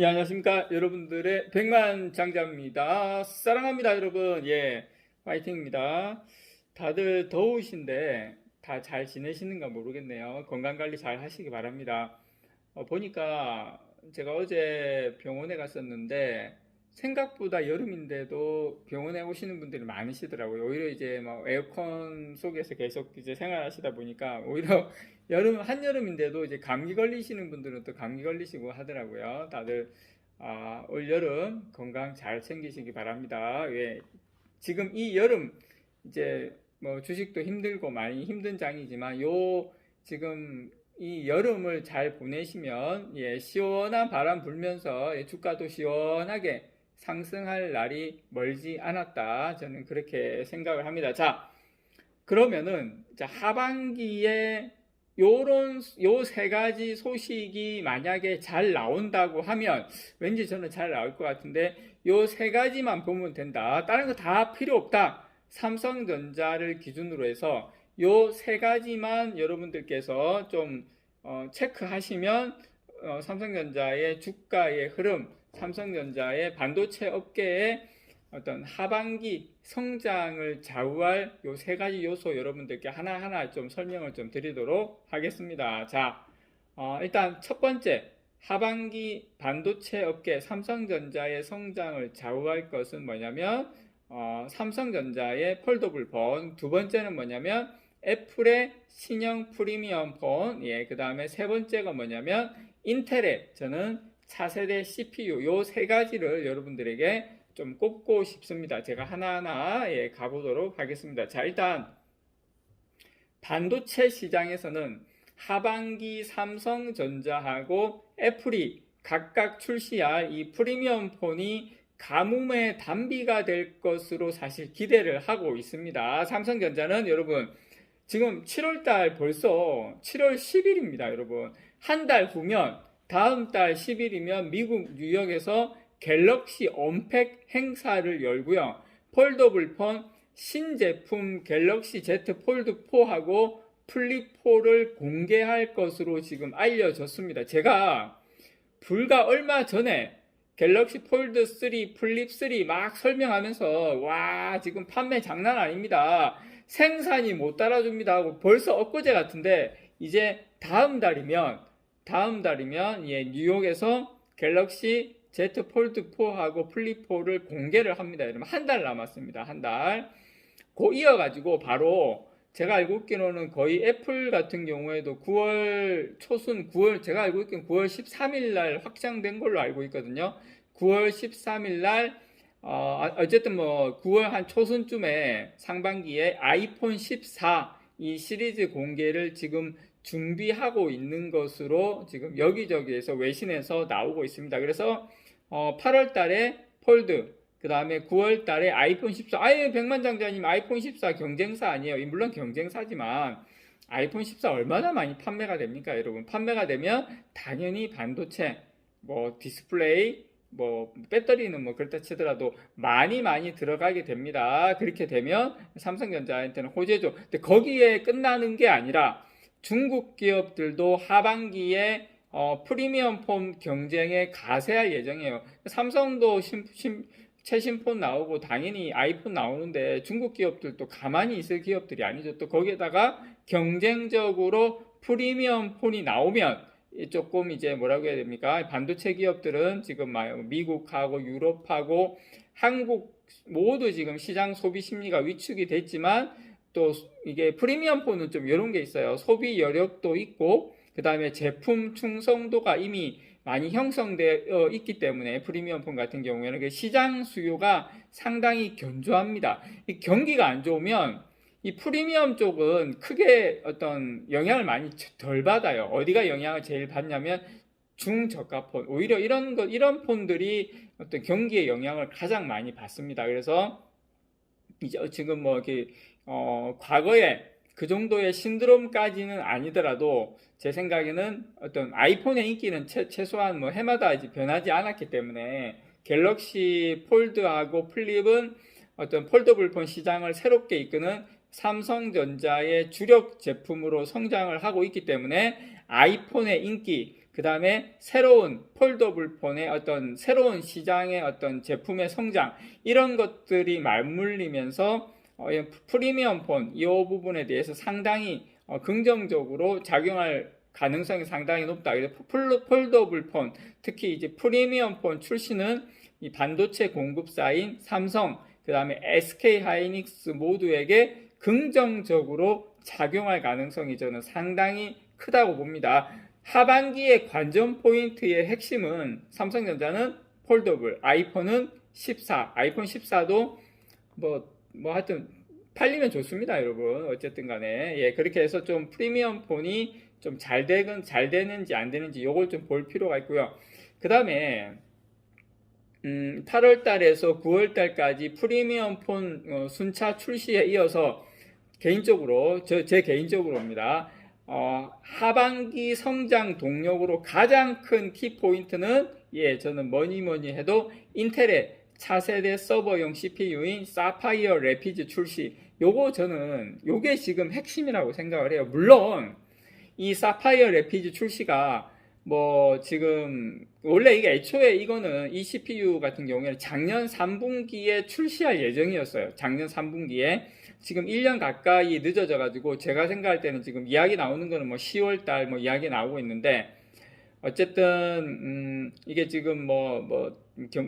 예, 안녕하십니까. 여러분들의 백만 장자입니다. 사랑합니다, 여러분. 예, 파이팅입니다. 다들 더우신데 다 잘 지내시는가 모르겠네요. 건강 관리 잘 하시기 바랍니다. 어, 보니까 제가 어제 병원에 갔었는데 생각보다 여름인데도 병원에 오시는 분들이 많으시더라고요. 오히려 이제 뭐 에어컨 속에서 계속 이제 생활하시다 보니까 오히려 여름 한 여름인데도 이제 감기 걸리시는 분들은 또 감기 걸리시고 하더라고요. 다들 아, 올 여름 건강 잘 챙기시기 바랍니다. 예, 지금 이 여름 이제 뭐 주식도 힘들고 많이 힘든 장이지만 요 지금 이 여름을 잘 보내시면 예, 시원한 바람 불면서 예, 주가도 시원하게 상승할 날이 멀지 않았다. 저는 그렇게 생각을 합니다. 자, 그러면은 자, 하반기에 요런 요 세 가지 소식이 만약에 잘 나온다고 하면 왠지 저는 잘 나올 것 같은데 요 세 가지만 보면 된다. 다른 거 다 필요 없다. 삼성전자를 기준으로 해서 요 세 가지만 여러분들께서 좀 어, 체크하시면 어, 삼성전자의 주가의 흐름, 삼성전자의 반도체 업계의 어떤 하반기 성장을 좌우할 요 세 가지 요소 여러분들께 하나하나 좀 설명을 좀 드리도록 하겠습니다. 자, 어, 일단 첫 번째 하반기 반도체 업계 삼성전자의 성장을 좌우할 것은 뭐냐면 어, 삼성전자의 폴더블 폰, 두 번째는 뭐냐면 애플의 신형 프리미엄 폰, 예, 그 다음에 세 번째가 뭐냐면 인텔의 저는 차세대 CPU 요 세 가지를 여러분들에게 좀 꼽고 싶습니다. 제가 하나하나 예, 가보도록 하겠습니다. 자, 일단 반도체 시장에서는 하반기 삼성전자하고 애플이 각각 출시할 이 프리미엄 폰이 가뭄의 단비가 될 것으로 사실 기대를 하고 있습니다. 삼성전자는 여러분 지금 7월달 벌써 7월 10일입니다, 여러분. 한 달 후면 다음 달 10일이면 미국 뉴욕에서 갤럭시 언팩 행사를 열고요. 폴더블 폰 신제품 갤럭시 Z 폴드 4하고 플립 4를 공개할 것으로 지금 알려졌습니다. 제가 불과 얼마 전에 갤럭시 폴드 3, 플립 3 막 설명하면서 와 지금 판매 장난 아닙니다. 생산이 못 따라줍니다 하고 벌써 엊그제 같은데 이제 다음 달이면 다음 달이면 예 뉴욕에서 갤럭시 Z 폴드 4하고 플립 4를 공개를 합니다. 여러분 한 달 남았습니다. 한 달. 고 이어 가지고 바로 제가 알고 있기로는 거의 애플 같은 경우에도 9월 초순 9월 제가 알고 있기는 9월 13일 날 확장된 걸로 알고 있거든요. 9월 13일 날 어, 어쨌든 뭐 9월 한 초순쯤에 상반기에 아이폰 14 이 시리즈 공개를 지금 준비하고 있는 것으로 지금 여기저기에서 외신에서 나오고 있습니다. 그래서 어, 8월 달에 폴드 그 다음에 9월 달에 아이폰 14. 아예 백만장자님 아이폰 14 경쟁사 아니에요. 물론 경쟁사지만 아이폰 14 얼마나 많이 판매가 됩니까, 여러분? 판매가 되면 당연히 반도체, 뭐 디스플레이, 뭐 배터리는 뭐 그렇다 치더라도 많이 많이 들어가게 됩니다. 그렇게 되면 삼성전자한테는 호재죠. 근데 거기에 끝나는 게 아니라 중국 기업들도 하반기에 어, 프리미엄 폰 경쟁에 가세할 예정이에요. 삼성도 신, 신, 최신 폰 나오고 당연히 아이폰 나오는데 중국 기업들도 가만히 있을 기업들이 아니죠. 또 거기에다가 경쟁적으로 프리미엄 폰이 나오면 조금 이제 뭐라고 해야 됩니까? 반도체 기업들은 지금 미국하고 유럽하고 한국 모두 지금 시장 소비 심리가 위축이 됐지만 또 이게 프리미엄 폰은 좀 이런 게 있어요. 소비 여력도 있고 그 다음에 제품 충성도가 이미 많이 형성되어 있기 때문에 프리미엄 폰 같은 경우에는 그 시장 수요가 상당히 견조합니다. 이 경기가 안 좋으면 이 프리미엄 쪽은 크게 어떤 영향을 많이 덜 받아요. 어디가 영향을 제일 받냐면 중저가 폰. 오히려 이런 것, 이런 폰들이 어떤 경기에 영향을 가장 많이 받습니다. 그래서 이제 지금 뭐 이렇게 어, 과거에 그 정도의 신드롬까지는 아니더라도 제 생각에는 어떤 아이폰의 인기는 최, 최소한 뭐 해마다 이제 변하지 않았기 때문에 갤럭시 폴드하고 플립은 어떤 폴더블 폰 시장을 새롭게 이끄는 삼성전자의 주력 제품으로 성장을 하고 있기 때문에 아이폰의 인기 그 다음에 새로운 폴더블 폰의 어떤 새로운 시장의 어떤 제품의 성장 이런 것들이 맞물리면서 프리미엄 폰 이 부분에 대해서 상당히 어, 긍정적으로 작용할 가능성이 상당히 높다. 그래서 폴- 폴더블 폰 특히 이제 프리미엄 폰 출시는 이 반도체 공급사인 삼성 그 다음에 SK 하이닉스 모두에게 긍정적으로 작용할 가능성이 저는 상당히 크다고 봅니다. 하반기의 관전 포인트의 핵심은 삼성전자는 폴더블, 아이폰은 14, 아이폰 14도 뭐, 뭐 하여튼 팔리면 좋습니다, 여러분. 어쨌든 간에. 예, 그렇게 해서 좀 프리미엄 폰이 좀 잘 되는, 잘 되는지 안 되는지 요걸 좀 볼 필요가 있고요. 그 다음에, 음, 8월 달에서 9월 달까지 프리미엄 폰 어, 순차 출시에 이어서 개인적으로, 저, 제 개인적으로입니다. 어, 하반기 성장 동력으로 가장 큰 키 포인트는 예, 저는 뭐니 뭐니 해도 인텔의 차세대 서버용 CPU인 사파이어 레피즈 출시. 요거 저는 요게 지금 핵심이라고 생각을 해요. 물론 이 사파이어 레피즈 출시가 뭐 지금 원래 이게 애초에 이거는 이 CPU 같은 경우에는 작년 3분기에 출시할 예정이었어요. 작년 3분기에 지금 1년 가까이 늦어져 가지고 제가 생각할 때는 지금 이야기 나오는 거는 뭐 10월 달 뭐 이야기 나오고 있는데 어쨌든 음 이게 지금 뭐뭐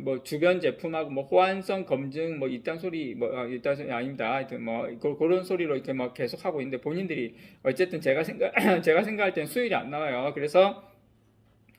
뭐 주변 제품하고 뭐 호환성 검증 뭐 이딴 소리 뭐 아, 이딴 소리 아닙니다. 하여튼 뭐 그- 그런 소리로 이렇게 막 계속 하고 있는데 본인들이 어쨌든 제가 생각 제가 생각할 때는 수율이 안 나와요. 그래서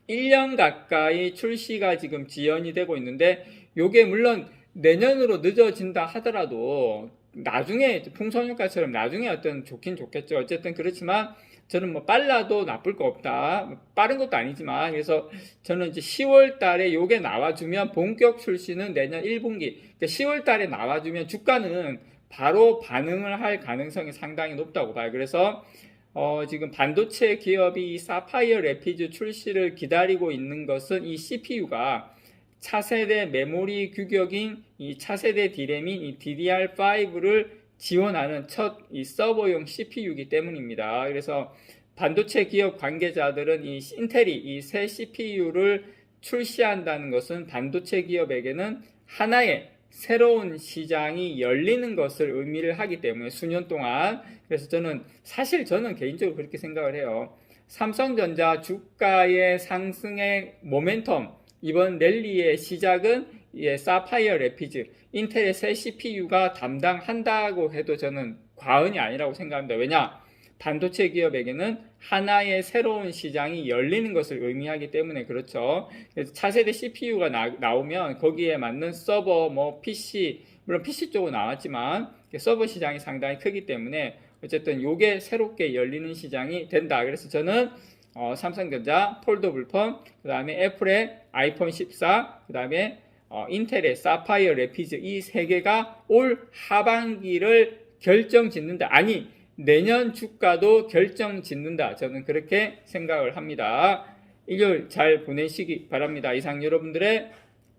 1년 가까이 출시가 지금 지연이 되고 있는데 요게 물론 내년으로 늦어진다 하더라도 나중에 풍선 효과처럼 나중에 어떤 좋긴 좋겠죠. 어쨌든 그렇지만 저는 뭐 빨라도 나쁠 거 없다. 빠른 것도 아니지만 그래서 저는 이제 10월 달에 요게 나와주면 본격 출시는 내년 1분기. 그러니까 10월 달에 나와주면 주가는 바로 반응을 할 가능성이 상당히 높다고 봐요. 그래서 어, 지금 반도체 기업이 이 사파이어 레피즈 출시를 기다리고 있는 것은 이 CPU가 차세대 메모리 규격인 이 차세대 디램인 이 DDR5를 지원하는 첫 이 서버용 CPU이기 때문입니다. 그래서 반도체 기업 관계자들은 이 인텔이 이 새 CPU를 출시한다는 것은 반도체 기업에게는 하나의 새로운 시장이 열리는 것을 의미를 하기 때문에 수년 동안 그래서 저는 사실 저는 개인적으로 그렇게 생각을 해요. 삼성전자 주가의 상승의 모멘텀 이번 랠리의 시작은 예, 사파이어 레피즈 인텔의 새 CPU가 담당한다고 해도 저는 과언이 아니라고 생각합니다. 왜냐? 반도체 기업에게는 하나의 새로운 시장이 열리는 것을 의미하기 때문에 그렇죠. 그래서 차세대 CPU가 나, 오면 거기에 맞는 서버, 뭐 PC, 물론 PC 쪽은 나왔지만 서버 시장이 상당히 크기 때문에 어쨌든 요게 새롭게 열리는 시장이 된다. 그래서 저는 어, 삼성전자 폴더블 폰, 그 다음에 애플의 아이폰 14, 그 다음에 어, 인텔의 사파이어 레피즈 이 세 개가 올 하반기를 결정 짓는다. 아니 내년 주가도 결정 짓는다. 저는 그렇게 생각을 합니다. 일요일 잘 보내시기 바랍니다. 이상 여러분들의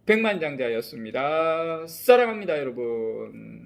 백만장자였습니다. 사랑합니다, 여러분.